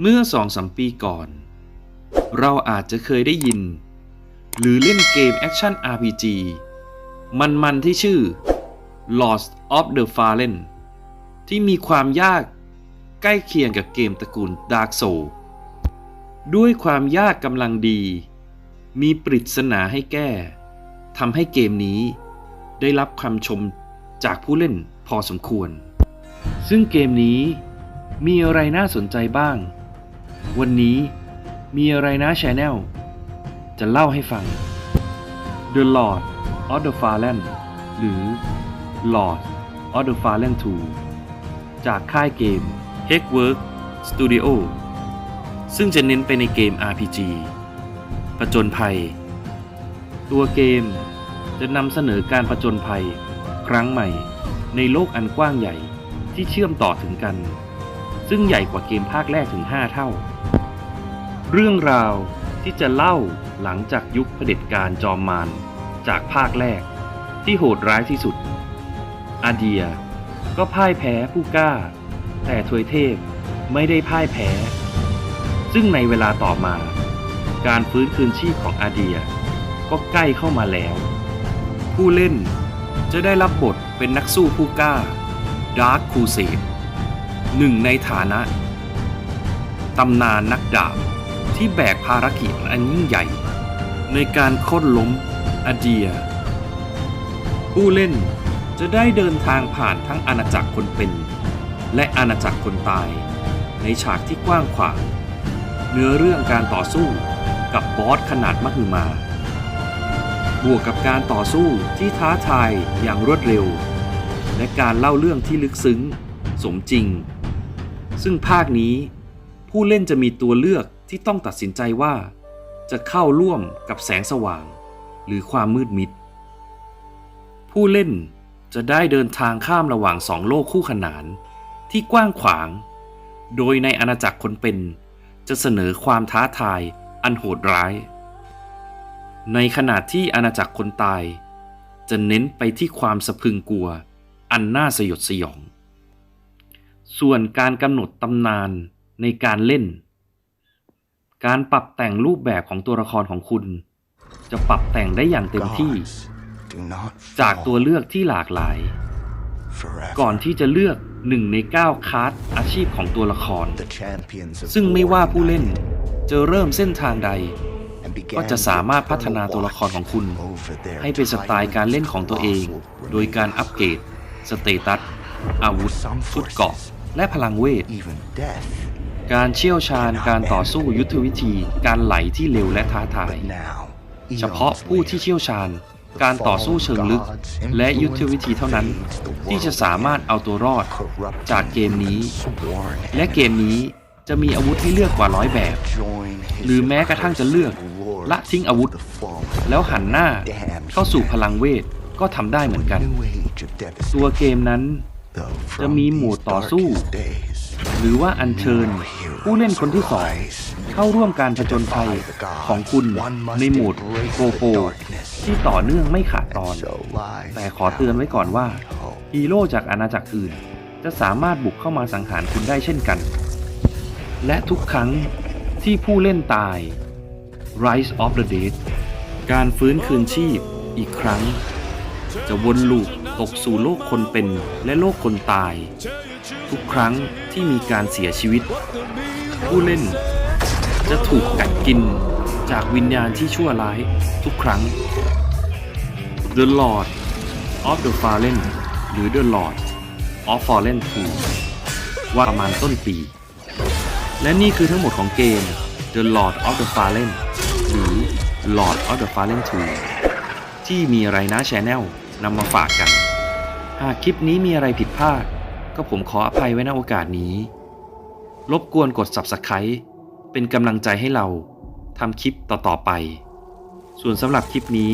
เมื่อสองสามปีก่อน เราอาจจะเคยได้ยิน หรือเล่นเกมแอคชั่น RPG มันๆที่ชื่อ Lost of the Fallen ที่มีความยากใกล้เคียงกับเกมตระกูล Dark Soul ด้วยความยากกำลังดี มีปริศนาให้แก้ทำให้เกมนี้ ได้รับคำชมจากผู้เล่นพอสมควร ซึ่งเกมนี้มีอะไรน่าสนใจบ้าง วันนี้มีอะไรนะ Channel จะเล่าให้ฟัง The Lord of the Fallen หรือ Lord of the Fallen 2 จากค่ายเกม Hackwork Studio ซึ่งจะเน้นไปในเกม RPG ประจนภัย ตัวเกมจะนำเสนอการประจนภัย ครั้งใหม่ในโลกอันกว้างใหญ่ที่เชื่อมต่อถึงกัน ซึ่งใหญ่กว่าเกมภาคแรกถึง 5 เท่า เรื่องราวที่จะเล่าหลังจากยุคเผด็จการจอมมารจากภาคแรก ที่โหดร้ายที่สุด อาเดียก็พ่ายแพ้ผู้กล้า แต่ทวยเทพไม่ได้พ่ายแพ้ ซึ่งในเวลาต่อมา การฟื้นคืนชีพของอาเดีย ก็ใกล้เข้ามาแล้ว ผู้เล่นจะได้รับบทเป็นนักสู้ผู้กล้าดาร์คคูเซดหนึ่งในฐานะตำนานนักดาบ ที่แบกภารกิจอันยิ่งใหญ่ ในการโค่นล้มอาเดีย ผู้เล่นจะได้เดินทางผ่านทั้งอาณาจักรคนเป็น และอาณาจักรคนตาย ในฉากที่กว้างขวางเนื้อเรื่องการต่อสู้กับบอสขนาดมหึมา บวกกับการต่อสู้ที่ท้าทายอย่างรวดเร็ว และการเล่าเรื่องที่ลึกซึ้ง สมจริง ซึ่งภาคนี้ผู้เล่นจะมีตัวเลือก ที่ต้องตัดสินใจว่า จะเข้าร่วมกับแสงสว่าง หรือความมืดมิด ผู้เล่นจะได้เดินทางข้ามระหว่างสองโลกคู่ขนานที่กว้างขวาง โดยในอาณาจักรคนเป็น จะเสนอความท้าทายอันโหดร้าย ในขณะที่อาณาจักรคนตาย จะเน้นไปที่ความสะพึงกลัว อันน่าสยดสยอง ส่วนการกำหนดตำนานในการเล่น การปรับแต่งรูปแบบของตัวละครของคุณ จะปรับแต่งได้อย่างเต็มที่ จากตัวเลือกที่หลากหลาย ก่อนที่จะเลือกหนึ่งใน9คาร์ดอาชีพของตัวละคร ซึ่งไม่ว่าผู้เล่นจะเริ่มเส้นทางใด ก็จะสามารถพัฒนาตัวละครของคุณ ให้เป็นสไตล์การเล่นของตัวเอง โดยการอัปเกรด สเตตัส อาวุธชุดเกราะ และพลังเวท การเชี่ยวชาญการต่อสู้ยุทธวิธี การไหลที่เร็วและท้าทาย เฉพาะผู้ที่เชี่ยวชาญ การต่อสู้เชิงลึก และยุทธวิธีเท่านั้น ที่จะสามารถเอาตัวรอดจากเกมนี้ และเกมนี้จะมีอาวุธให้เลือกกว่าร้อยแบบ หรือแม้กระทั่งจะเลือก ละทิ้งอาวุธ แล้วหันหน้าเข้าสู่พลังเวทก็ทำได้เหมือนกัน ตัวเกมนั้นจะมีโหมดต่อสู้ห รือว่าอัญเชิญ ผู้เล่นคนที่สองเข้าร่วมการผจญภัยของคุณในโหมดโกโปที่ต่อเนื่องไม่ขาดตอน แต่ขอเตือนไว้ก่อนว่าฮีโร่จากอาณาจักรอื่น จะสามารถบุกเข้ามาสังหารคุณได้เช่นกัน และทุกครั้งที่ผู้เล่นตาย Rise of the Dead การฟื้นคืนชีพอีกครั้ง จะวนลูปตกสู่โลกคนเป็นและโลกคนตาย ทุกครั้งที่มีการเสียชีวิต ผู้เล่นจะถูกกัดกินจากวิญญาณที่ชั่วร้ายทุกครั้ง The Lord of the Fallen หรือ The Lord of Fallen 2 ว่าประมาณต้นปี และนี่คือทั้งหมดของเกม The Lord of the Fallen หรือ Lord of the Fallen 2 ที่มีไรนะ Channel นำมาฝากกัน หากคลิปนี้มีอะไรผิดพลาด ก็ผมขออภัยไว้ณโอกาสนี้ รบกวนกด Subscribe เป็นกำลังใจให้เราทำคลิปต่อๆไป ส่วนสำหรับคลิปนี้